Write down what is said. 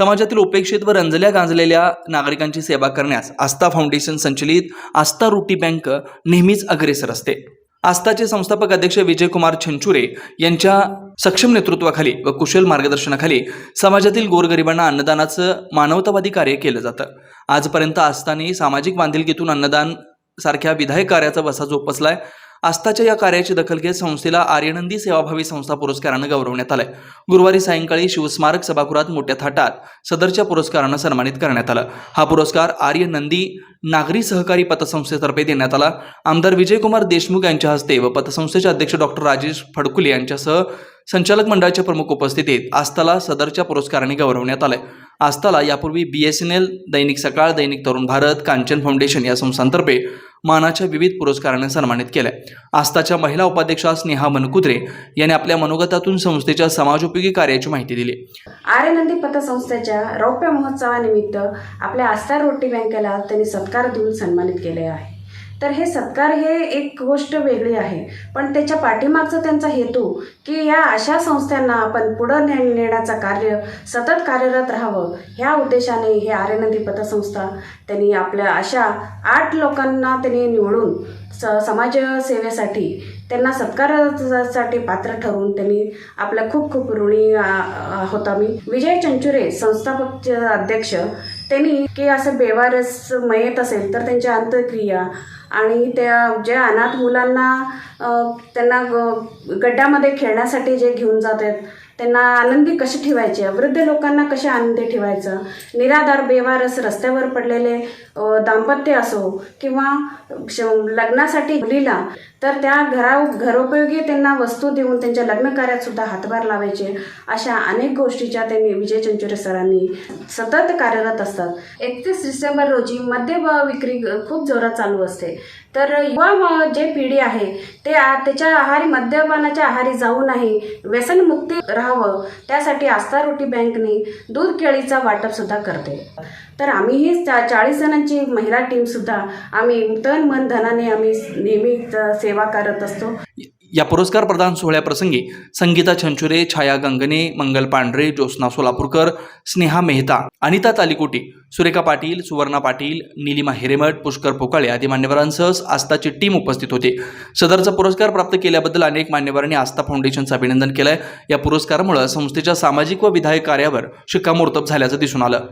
समाजातील उपेक्षित व रंजल्या गांजलेल्या नागरिकांची सेवा करण्यास आस्था फाउंडेशन संचलित आस्था रोटी बँक नेहमीच अग्रेसर असते. आस्थाचे संस्थापक अध्यक्ष विजयकुमार छंचुरे यांच्या सक्षम नेतृत्वाखाली व कुशल मार्गदर्शनाखाली समाजातील गोरगरिबांना अन्नदानाचं मानवतावादी कार्य केलं जातं. आजपर्यंत आस्थाने सामाजिक बांधिलकीतून अन्नदान सारख्या विधायक कार्याचा वसा आहे आस्थाच्या या कार्याची दखल घेत संस्थेला आर्यनंदी सेवाभावी संस्था पुरस्कारानं गौरवण्यात आलंय. गुरुवारी सायंकाळी शिवस्मारक सभागृहात मोठ्या थाटात सदरच्या पुरस्कारानं सन्मानित करण्यात आलं. हा पुरस्कार आर्य नंदी नागरी सहकारी पतसंस्थेतर्फे देण्यात आला. आमदार विजयकुमार देशमुख यांच्या हस्ते व पतसंस्थेचे अध्यक्ष डॉक्टर राजेश फडकुले यांच्यासह संचालक मंडळाच्या प्रमुख उपस्थितीत आस्थाला सदरच्या पुरस्काराने गौरवण्यात आलंय. आस्थाला यापूर्वी बी एस एन एल दैनिक सकाळ दैनिक तरुण भारत कांचन फाउंडेशन या संस्थांतर्फे मानाच्या विविध पुरस्काराने सन्मानित केलंय आस्थाच्या महिला उपाध्यक्षा स्नेहा मनकुद्रे यांनी आपल्या मनोगतातून संस्थेच्या समाजोपयोगी कार्याची माहिती दिली. आर्यनंदी पतसंस्थेच्या रौप्य महोत्सवानिमित्त आपल्या आस्था रोटी बँकेला त्यांनी सत्कार देऊन सन्मानित केले आहे. तर हे सत्कार हे एक गोष्ट वेगळी आहे. पण त्याच्या पाठीमागचा त्यांचा हेतू की या अशा संस्थांना आपण पुढं ने नेण्याचं कार्य सतत कार्यरत राहावं. ह्या उद्देशाने हे आर्यनंदी पतसंस्था त्यांनी आपल्या अशा आठ लोकांना त्यांनी निवडून स समाजसेवेसाठी त्यांना सत्कारासाठी पात्र ठरवून त्यांनी आपल्या खूप खूप ऋणी होता मी विजय चंचुरे संस्थापक अध्यक्ष त्यांनी की असं बेवारस मयत असेल तर त्यांच्या अंत्यक्रिया आणि त्या ज्या अनाथ मुलांना त्यांना गड्ड्यामध्ये खेळण्यासाठी जे घेऊन जातात त्यांना आनंदी कसे ठेवायचे? वृद्ध लोकांना कसे आनंदी ठेवायचं? निराधार बेवारस रस्त्यावर पडलेले दाम्पत्य असो किंवा श- लग्नासाठी मुलीला तर त्या घरा घरोपयोगी त्यांना वस्तू देऊन त्यांच्या लग्न कार्यात सुद्धा हातभार लावायचे. अशा अनेक गोष्टीच्या त्यांनी विजय चंचुरे सरांनी सतत कार्यरत असतात. एकतीस डिसेंबर रोजी मद्य विक्री खूप जोरात चालू असते. तर युवा जे पिढी आहे ते त्याच्या आहारी मद्यपानाच्या आहारी जाऊ नाही व्यसनमुक्ती राहावं त्यासाठी आस्था रोटी बँकने दूध केळीचा वाटप सुद्धा करते. तर आम्हीही चा चाळीस जणांची महिला टीम सुद्धा आम्ही तन मन धनाने आम्ही नेहमी सेवा करत असतो. या पुरस्कार प्रदान सोहळ्याप्रसंगी संगीता छंचुरे छाया गंगणे मंगल पांढरे ज्योत्स्ना सोलापूरकर स्नेहा मेहता अनिता तालिकोटी सुरेखा पाटील सुवर्णा पाटील निलिमा हिरेमठ पुष्कर पोकाळे आदी मान्यवरांसह आस्थाची टीम उपस्थित होती. सदरचा पुरस्कार प्राप्त केल्याबद्दल अनेक मान्यवरांनी आस्था फाउंडेशनचं अभिनंदन केलंय. या पुरस्कारामुळे संस्थेच्या सामाजिक व विधायक कार्यावर शिक्कामोर्तब झाल्याचं दिसून आलं.